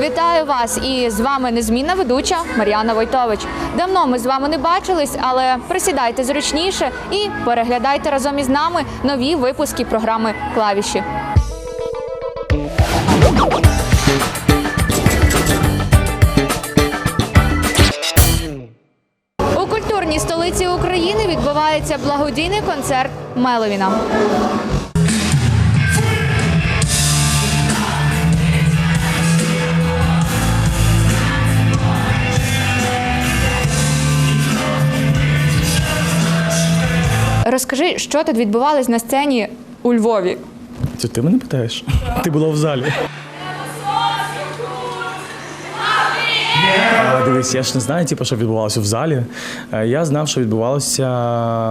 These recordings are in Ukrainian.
Вітаю вас! І з вами незмінна ведуча Мар'яна Войтович. Давно ми з вами не бачились, але присідайте зручніше і переглядайте разом із нами нові випуски програми Клавіші. У культурній столиці України відбувається благодійний концерт Меловіна. Розкажи, що тут відбувалось на сцені у Львові. Це ти мене питаєш? Ти була в залі. Дивись, я ж не знаю, типу, що відбувалося в залі. Е, Я знав, що відбувалося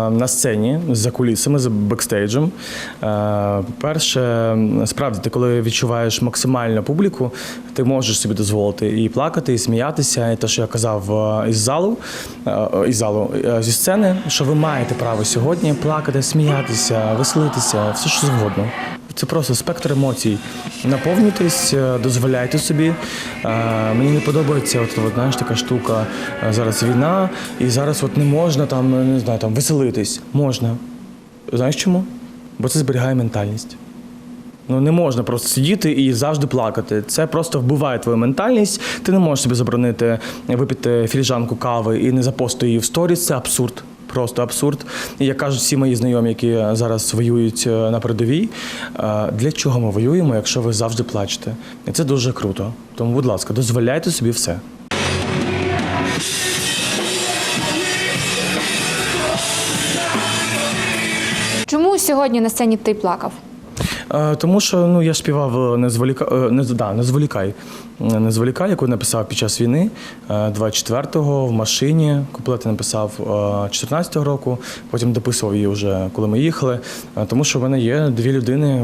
на сцені за кулісами, за бекстейджем. Е, Перше, справді, ти коли відчуваєш максимальну публіку, ти можеш собі дозволити і плакати, і сміятися. І те, що я казав е, із залу, е, із залу е, зі сцени, що ви маєте право сьогодні плакати, сміятися, веселитися, все що завгодно. Це просто спектр емоцій. Наповнюйтесь, е, дозволяйте собі. Е, Мені не подобається, от, от знаєш, така штука. е, Зараз війна, і зараз от не можна там, не знаю, там веселитись. Можна. Знаєш чому? Бо це зберігає ментальність. Ну не можна просто сидіти і завжди плакати. Це просто вбиває твою ментальність. Ти не можеш собі заборонити випити філіжанку кави і не запостити її в сторіс. Це абсурд. Просто абсурд. І як кажуть всі мої знайомі, які зараз воюють е, на передовій, е, для чого ми воюємо, якщо ви завжди плачете? І це дуже круто. Тому, будь ласка, дозволяйте собі все. Чому сьогодні на сцені ти плакав? Е, Тому що ну я співав е, не зволіка, е, не, да, не зволікай. Не зволікай, яку написав під час війни е, 24-го в машині. Куплети написав е, 14-го року, потім дописував її вже, коли ми їхали. Тому що в мене є дві людини,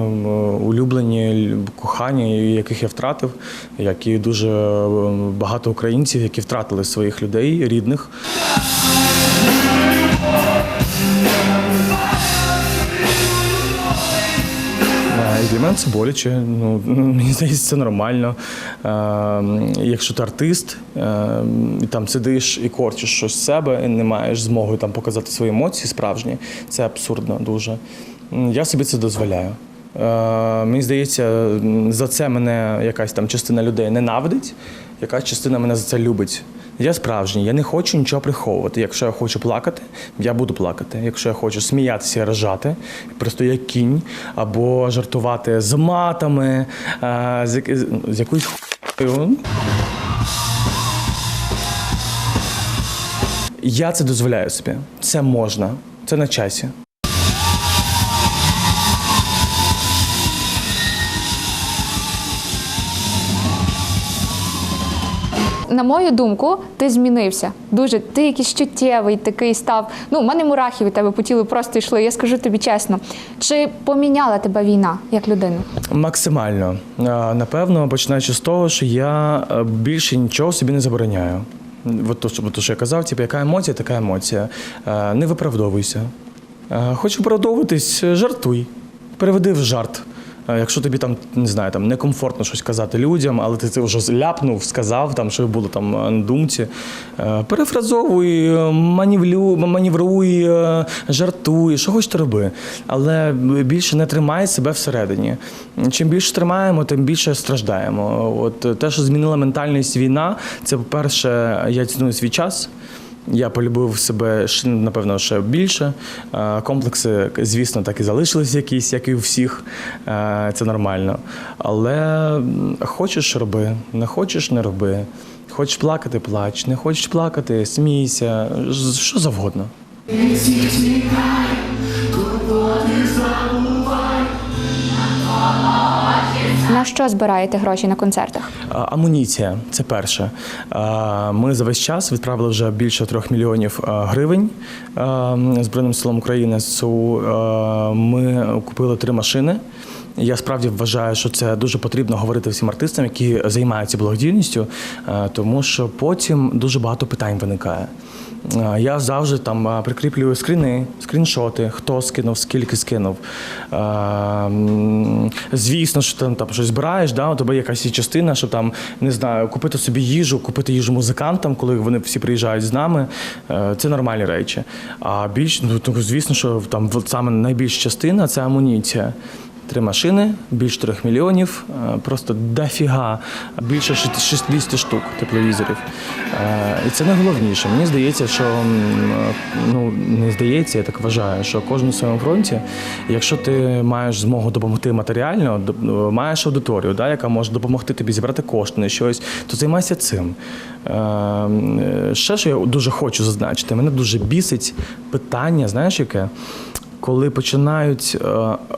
улюблені, кохані, яких я втратив, як і дуже багато українців, які втратили своїх людей, рідних. Для мене це боляче. Ну, мені здається, це нормально. Е, якщо ти артист, е, і там сидиш і корчиш щось з себе, і не маєш змоги там показати свої емоції справжні, це абсурдно дуже. Я собі це дозволяю. Е, мені здається, за це мене якась там частина людей ненавидить, якась частина мене за це любить. Я справжній, я не хочу нічого приховувати. Якщо я хочу плакати, я буду плакати. Якщо я хочу сміятися і ржати, просто як кінь, або жартувати з матами, е, з, як- з якоюсь хуйнею. Я це дозволяю собі. Це можна. Це на часі. На мою думку, ти змінився. Дуже ти якийсь чуттєвий, такий став. Ну, у мене мурахи від тебе по тілу просто йшли. Я скажу тобі чесно. Чи поміняла тебе війна як людину? Максимально. Напевно, починаючи з того, що я е, більше нічого собі не забороняю. От то, що, що я казав, типу, яка емоція, така емоція. Е, Не виправдовуйся. Е, Хочеш виправдовуватись, жартуй. Переведи в жарт. Е, Якщо тобі там не знаю, там некомфортно щось казати людям, але ти це вже ляпнув, сказав, там що було там е, на думці. е, Перефразовуй, манівлю, манівруй, жартуй, що хочеш роби. Але більше не тримай себе всередині. Чим більше тримаємо, тим більше страждаємо. От те, що змінила ментальність війна, це, по-перше, я ціную свій час. Я полюбив себе напевно ще більше. Комплекси, звісно, так і залишились якісь, як і у всіх. Це нормально. Але хочеш роби, не хочеш не роби. Хочеш плакати, плач, не хочеш плакати, смійся, що завгодно. Що збираєте гроші на концертах? Амуніція це перше. Ми за весь час відправили вже більше трьох мільйонів гривень Збройним силам України. Ми купили три машини. Я справді вважаю, що це дуже потрібно говорити всім артистам, які займаються благодійністю, е, тому що потім дуже багато питань виникає. Е, Я завжди там е, прикріплюю скріни, скріншоти, хто скинув, скільки скинув. Звісно, що ти там щось збираєш, да, у тебе якась частина, що там не знаю, купити собі їжу, купити їжу музикантам, коли вони всі приїжджають з нами. Це нормальні речі. А більш ну звісно, що там саме найбільша частина це амуніція. Три машини, більш 4 мільйонів, е, просто дофіга, більше ши- 60 штук тепловізорів. Е, І це найголовніше. Мені здається, що е, ну не здається, я так вважаю, що кожен на своєму фронті, якщо ти маєш змогу допомогти матеріально, маєш аудиторію, да, яка може допомогти тобі зібрати кошти на щось, то займайся цим. Ще що я дуже хочу зазначити, мене дуже бісить питання, знаєш яке? Коли починають е,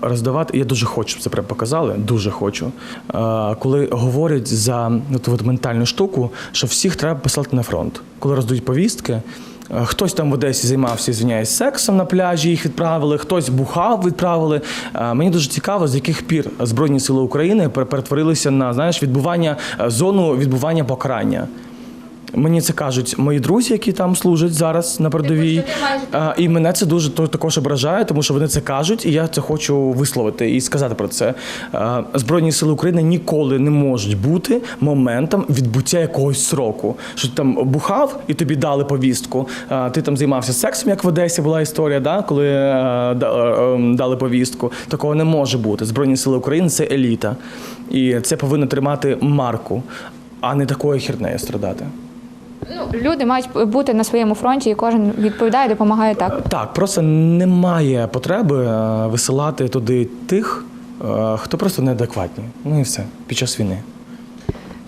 роздавати, я дуже хочу, щоб це прям показали, дуже хочу. Е, коли говорять за ту от ментальну штуку, що всіх треба послати на фронт. Коли роздають повістки, е, хтось там в Одесі займався, звиняюсь, сексом на пляжі, їх відправили, хтось бухав, відправили. Мені дуже цікаво, з яких пір Збройні Сили України пер- перетворилися на знаєш, відбування зону відбування покарання. Мені це кажуть мої друзі, які там служать зараз на передовій. І мене це дуже також ображає, тому що вони це кажуть, і я це хочу висловити і сказати про це. Збройні сили України ніколи не можуть бути моментом відбуття якогось сроку. Що ти там бухав і тобі дали повістку. Ти там займався сексом, як в Одесі була історія, да? коли е, е, ем, дали повістку. Такого не може бути. Збройні сили України це еліта. І це повинно тримати марку, а не такою хернею страдати. Ну, люди мають бути на своєму фронті, і кожен відповідає, допомагає так. Так, просто немає потреби е, висилати туди тих, е, хто просто неадекватні. Ну і все під час війни.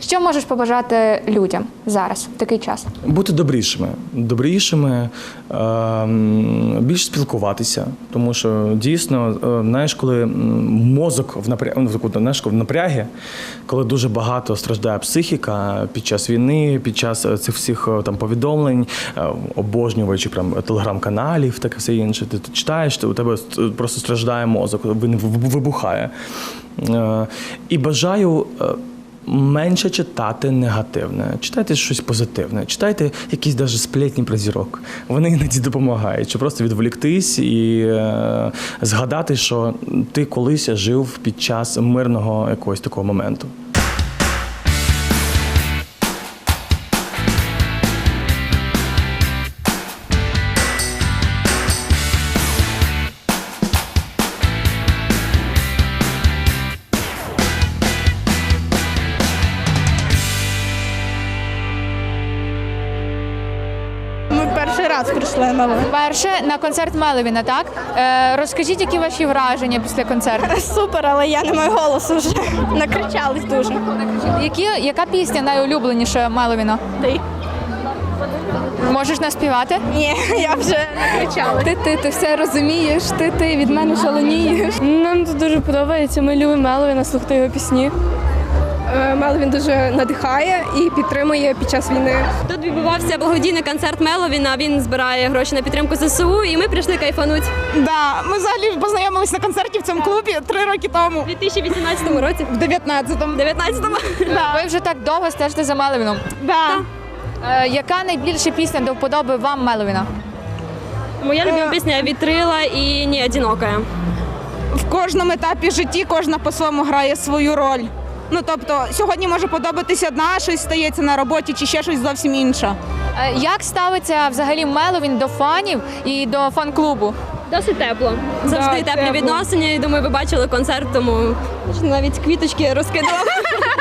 Що можеш побажати людям зараз, в такий час? Бути добрішими, добрішими, е, м, більш спілкуватися, тому що дійсно, е, знаєш, коли мозок в ну, знаєш, в напрягі, коли дуже багато страждає психіка під час війни, під час е, цих всіх е, там повідомлень, е, обожнювачі прям телеграм-каналів, таке все інше. Ти, читаєш, у тебе просто страждає мозок, він вибухає. І бажаю. Менше читати негативне, читайте щось позитивне, читайте якісь даже сплетні про зірок. Вони іноді допомагають, щоб просто відволіктись і е, згадати, що ти колись жив під час мирного якогось такого моменту. Перший раз прийшли на ви. Перше на концерт Мелевіна, так? Е, розкажіть, які ваші враження після концерту? Супер, але я не маю голосу вже. Накричались дуже. Які, яка пісня найулюбленіша Мелевіна? Ти? Можеш наспівати? Ні, я вже накричала. Ти, ти, ти все розумієш, ти, ти від мене шаленієш. Нам тут дуже подобається. Ми любимо Меловіна, слухати його пісні. Мелвін дуже надихає і підтримує під час війни. Тут відбувався благодійний концерт Меловіна. Він збирає гроші на підтримку ЗСУ, і ми прийшли кайфануть Да, ми взагалі познайомились на концерті в цьому клубі три роки тому. у 2018 році. В 19-му. 19-му. Ви вже так довго стежите за Мелевіном. Да. Е, яка найбільша пісня до вподоби вам Мелевіна? Моя любима пісня «Вітрила» і «Не одинокая». В кожному етапі житті кожна по-своєму грає свою роль. Ну тобто, сьогодні може подобатися одна, щось стається на роботі, чи ще щось зовсім інше. Е, як ставиться взагалі Меловін до фанів і до фан-клубу? Досить тепло. Завжди Да, теплі тепло. відносини. Я думаю, ви бачили концерт, тому навіть квіточки розкидала.